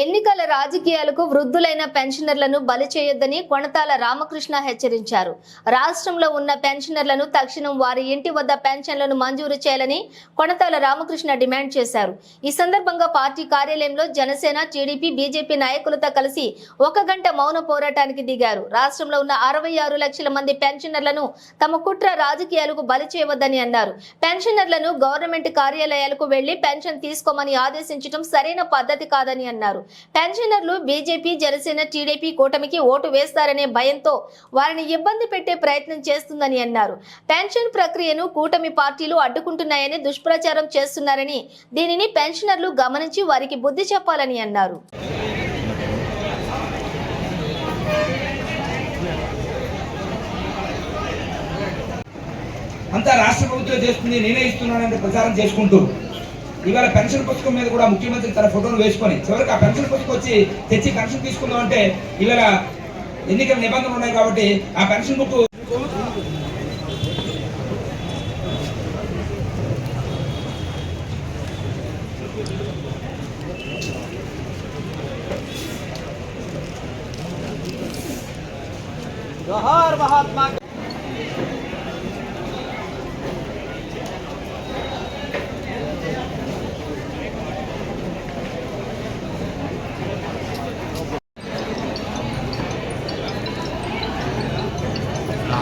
ఎన్నికల రాజకీయాలకు వృద్ధులైన పెన్షనర్లను బలి చేయొద్దని కొణతాల రామకృష్ణ హెచ్చరించారు. రాష్ట్రంలో ఉన్న పెన్షనర్లను తక్షణం వారి ఇంటి వద్ద పెన్షన్లను మంజూరు చేయాలని కొణతాల రామకృష్ణ డిమాండ్ చేశారు. ఈ సందర్భంగా పార్టీ కార్యాలయంలో జనసేన టీడీపీ బీజేపీ నాయకులతో కలిసి ఒక గంట మౌన పోరాటానికి దిగారు. రాష్ట్రంలో ఉన్న అరవై ఆరు లక్షల మంది పెన్షనర్లను తమ కుట్ర రాజకీయాలకు బలి చేయవద్దని అన్నారు. పెన్షనర్లను గవర్నమెంట్ కార్యాలయాలకు వెళ్ళి పెన్షన్ తీసుకోమని ఆదేశించడం సరైన పద్ధతి కాదని అన్నారు. పెన్షనర్లు బీజేపీ జనసేన టీడీపీ కూటమికి ఓటు వేస్తారనే భయంతో వారిని ఇబ్బంది పెట్టే ప్రయత్నం చేస్తుందని అన్నారు. పెన్షన్ ప్రక్రియను కూటమి పార్టీలు అడ్డుకుంటున్నాయని దుష్ప్రచారం చేస్తున్నారని దీనిని పెన్షనర్లు గమనించి వారికి బుద్ధి చెప్పాలని అన్నారు. అంతా రాష్ట్ర ప్రభుత్వం చేస్తుంది నేనే ఇస్తున్నానంటే ప్రచారం చేసుకుంటూ ఇవాళ పెన్షన్ పుస్తకం మీద కూడా ముఖ్యమంత్రి తన ఫోటోను వేసుకొని చివరికి ఆ పెన్షన్ పుస్తకం వచ్చి తెచ్చి పెన్షన్ తీసుకుందాం అంటే ఇవాళ ఎన్నికల నిబంధనలు ఉన్నాయి కాబట్టి ఆ పెన్షన్ బుక్ జోహార్ మహాత్మా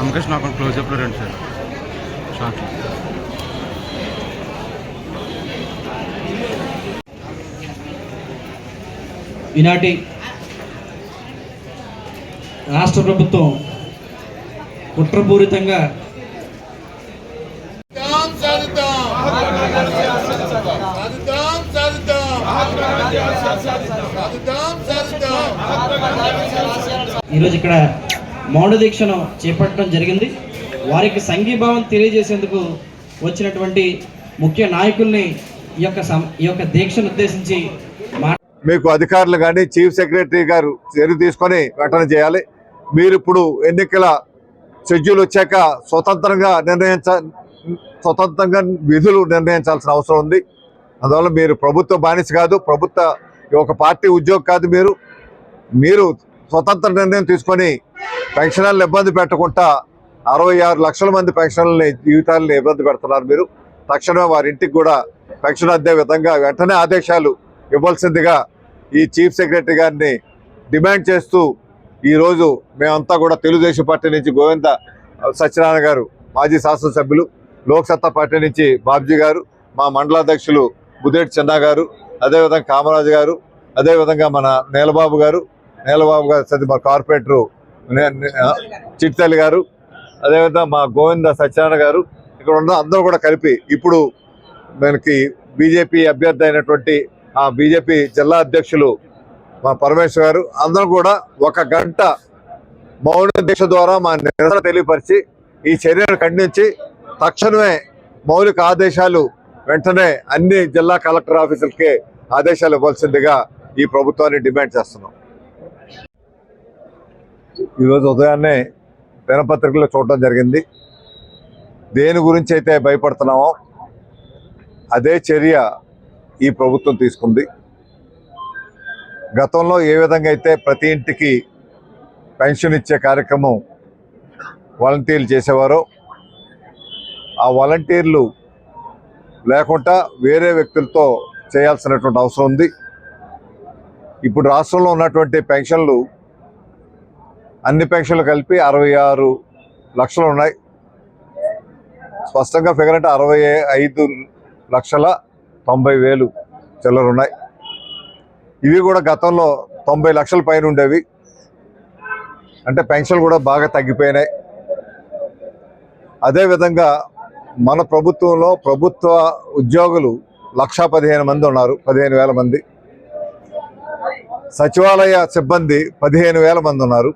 రామకృష్ణ అకౌంట్ క్లోజ్ అప్లో రండి సార్. షార్ట్లో ఈనాటి రాష్ట్ర ప్రభుత్వం కుట్రపూరితంగా ఈరోజు ఇక్కడ మౌన దీక్షను చేపట్టడం జరిగింది. వారికి సంఘీభావం తెలియజేసేందుకు వచ్చినటువంటి ముఖ్య నాయకుల్ని ఈ యొక్క ఈ యొక్క దీక్షను ఉద్దేశించి మీకు అధికారులు కానీ చీఫ్ సెక్రటరీ గారు చర్య తీసుకొని వెంటనే చేయాలి. మీరు ఇప్పుడు ఎన్నికల షెడ్యూల్ వచ్చాక స్వతంత్రంగా నిర్ణయించ స్వతంత్రంగా విధులు నిర్ణయించాల్సిన అవసరం ఉంది. అందువల్ల మీరు ప్రభుత్వ బానిస కాదు ప్రభుత్వ ఒక పార్టీ ఉద్యోగం కాదు మీరు. మీరు స్వతంత్ర నిర్ణయం తీసుకొని పెన్షనర్లు ఇబ్బంది పెట్టకుండా అరవై ఆరు లక్షల మంది పెన్షనర్లని జీవితాలను ఇబ్బంది పెడుతున్నారు మీరు. తక్షణమే వారి ఇంటికి కూడా పెన్షన్ అందే విధంగా వెంటనే ఆదేశాలు ఇవ్వాల్సిందిగా ఈ చీఫ్ సెక్రటరీ గారిని డిమాండ్ చేస్తూ ఈరోజు మేమంతా కూడా తెలుగుదేశం పార్టీ నుంచి గోవింద సత్యనారాయణ గారు మాజీ శాసనసభ్యులు లోక్సత్తా పార్టీ నుంచి బాబ్జీ గారు మా మండలాధ్యక్షులు బుదేటి చిన్న గారు అదేవిధంగా కామరాజు గారు అదేవిధంగా మన నీలబాబు గారు నేలబాబు గారు సది మా కార్పొరేటరు చిట్తల్లి గారు అదేవిధంగా మా గోవింద సత్యనారాయణ గారు ఇక్కడ ఉన్న అందరూ కూడా కలిపి ఇప్పుడు మనకి బీజేపీ అభ్యర్థి అయినటువంటి ఆ బీజేపీ జిల్లా అధ్యక్షులు మా పరమేశ్వర్ గారు అందరూ కూడా ఒక గంట మౌన దీక్ష ద్వారా మా నిరసన తెలియపరిచి ఈ చర్యను ఖండించి తక్షణమే మౌలిక ఆదేశాలు వెంటనే అన్ని జిల్లా కలెక్టర్ ఆఫీసులకే ఆదేశాలు ఇవ్వాల్సిందిగా ఈ ప్రభుత్వాన్ని డిమాండ్ చేస్తున్నాం. ఈరోజు ఉదయాన్నే దినపత్రికలో చూడటం జరిగింది. దేని గురించి అయితే భయపడుతున్నామో అదే చర్య ఈ ప్రభుత్వం తీసుకుంది. గతంలో ఏ విధంగా అయితే ప్రతి ఇంటికి పెన్షన్ ఇచ్చే కార్యక్రమం వాలంటీర్లు చేసేవారో ఆ వాలంటీర్లు లేకుండా వేరే వ్యక్తులతో చేయాల్సినటువంటి అవసరం ఉంది. ఇప్పుడు రాష్ట్రంలో ఉన్నటువంటి పెన్షన్లు అన్ని పెన్షన్లు కలిపి అరవై ఆరు లక్షలు ఉన్నాయి. స్పష్టంగా ఫిగర్ అంటే అరవై ఐదు లక్షల తొంభై వేలు చిల్లర ఉన్నాయి. ఇవి కూడా గతంలో తొంభై లక్షల పైన ఉండేవి. అంటే పెన్షన్లు కూడా బాగా తగ్గిపోయినాయి. అదేవిధంగా మన ప్రభుత్వంలో ప్రభుత్వ ఉద్యోగులు లక్షా పదిహేను మంది ఉన్నారు పదిహేను వేల మంది. సచివాలయ సిబ్బంది పదిహేను వేల మంది ఉన్నారు.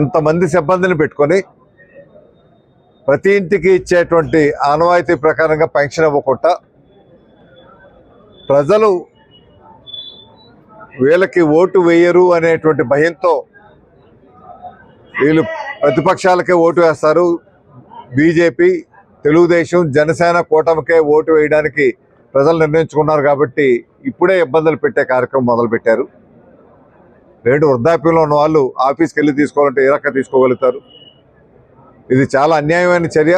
ఇంతమంది సిబ్బందిని పెట్టుకొని ప్రతి ఇంటికి ఇచ్చేటువంటి ఆనవాయితీ ప్రకారంగా పెన్షన్ ఇవ్వకుండా ప్రజలు వీళ్ళకి ఓటు వేయరు అనేటువంటి భయంతో వీళ్ళు ప్రతిపక్షాలకే ఓటు వేస్తారు. బీజేపీ తెలుగుదేశం జనసేన కూటమికే ఓటు వేయడానికి ప్రజలు నిర్ణయించుకున్నారు కాబట్టి ఇప్పుడే ఇబ్బందులు పెట్టే కార్యక్రమం మొదలుపెట్టారు. రెండు వృద్ధాప్యంలో ఉన్న వాళ్ళు ఆఫీస్కి వెళ్ళి తీసుకోవాలంటే ఏ రకంగా తీసుకోగలుగుతారు? ఇది చాలా అన్యాయమైన చర్య.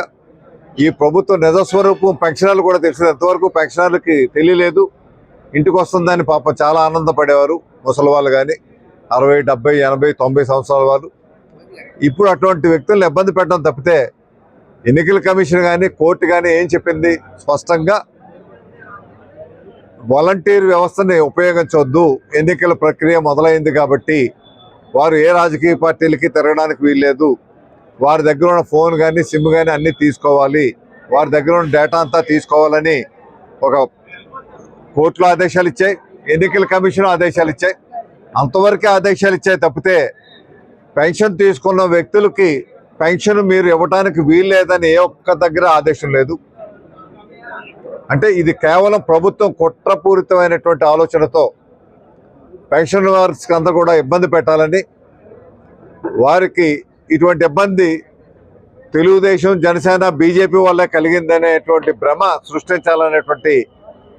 ఈ ప్రభుత్వ నిజస్వరూపం పెన్షనర్లు కూడా తెలిసింది ఎంతవరకు పెన్షనర్లకి తెలియలేదు. ఇంటికి వస్తుందని పాప చాలా ఆనందపడేవారు. ముసలి వాళ్ళు కానీ అరవై డెబ్బై ఎనభై తొంభై సంవత్సరాల వాళ్ళు. ఇప్పుడు అటువంటి వ్యక్తులను ఇబ్బంది పెట్టడం తప్పితే ఎన్నికల కమిషన్ కానీ కోర్టు కానీ ఏం చెప్పింది? స్పష్టంగా వాలంటీర్ వ్యవస్థని ఉపయోగించవద్దు ఎన్నికల ప్రక్రియ మొదలైంది కాబట్టి వారు ఏ రాజకీయ పార్టీలకి తిరగడానికి వీల్లేదు. వారి దగ్గర ఉన్న ఫోన్ కానీ సిమ్ కానీ అన్నీ తీసుకోవాలి. వారి దగ్గర ఉన్న డేటా అంతా తీసుకోవాలని ఒక కోర్టులో ఆదేశాలు ఇచ్చాయి. ఎన్నికల కమిషన్ ఆదేశాలు ఇచ్చాయి. అంతవరకే ఆదేశాలు ఇచ్చాయి తప్పితే పెన్షన్ తీసుకున్న వ్యక్తులకి పెన్షన్ మీరు ఇవ్వడానికి వీల్లేదని ఏ ఒక్క దగ్గర ఆదేశం లేదు. అంటే ఇది కేవలం ప్రభుత్వం కుట్రపూరితమైనటువంటి ఆలోచనతో పెన్షన్ వారికి అంతా కూడా ఇబ్బంది పెట్టాలని వారికి ఇటువంటి ఇబ్బంది తెలుగుదేశం జనసేన బీజేపీ వల్లే కలిగిందనేటువంటి భ్రమ సృష్టించాలనేటువంటి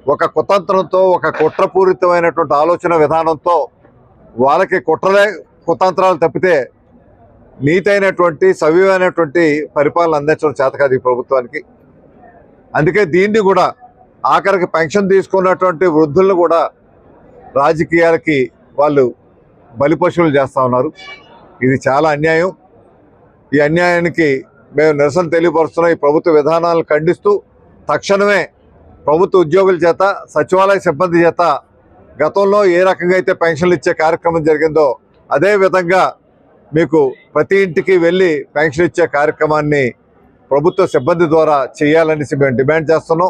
ఒక కుతంత్రంతో ఒక కుట్రపూరితమైనటువంటి ఆలోచన విధానంతో వాళ్ళకి కుట్రలే కుతంత్రాలు తప్పితే నీతైనటువంటి సవ్యమైనటువంటి పరిపాలన అందించడం చేత కాదు ఈ ప్రభుత్వానికి. అందుకే దీన్ని కూడా ఆఖరికి పెన్షన్ తీసుకున్నటువంటి వృద్ధులను కూడా రాజకీయాలకి వాళ్ళు బలిపశువులు చేస్తూ ఉన్నారు. ఇది చాలా అన్యాయం. ఈ అన్యాయానికి మేము నిరసన తెలియపరుస్తున్నాం. ఈ ప్రభుత్వ విధానాలను ఖండిస్తూ తక్షణమే ప్రభుత్వ ఉద్యోగుల చేత సచివాలయ సిబ్బంది చేత గతంలో ఏ రకంగా అయితే పెన్షన్లు ఇచ్చే కార్యక్రమం జరిగిందో అదే విధంగా మీకు ప్రతి ఇంటికి వెళ్ళి పెన్షన్ ఇచ్చే కార్యక్రమాన్ని ప్రభుత్వ సిబ్బంది ద్వారా చేయాలనేసి మేము డిమాండ్ చేస్తున్నాం.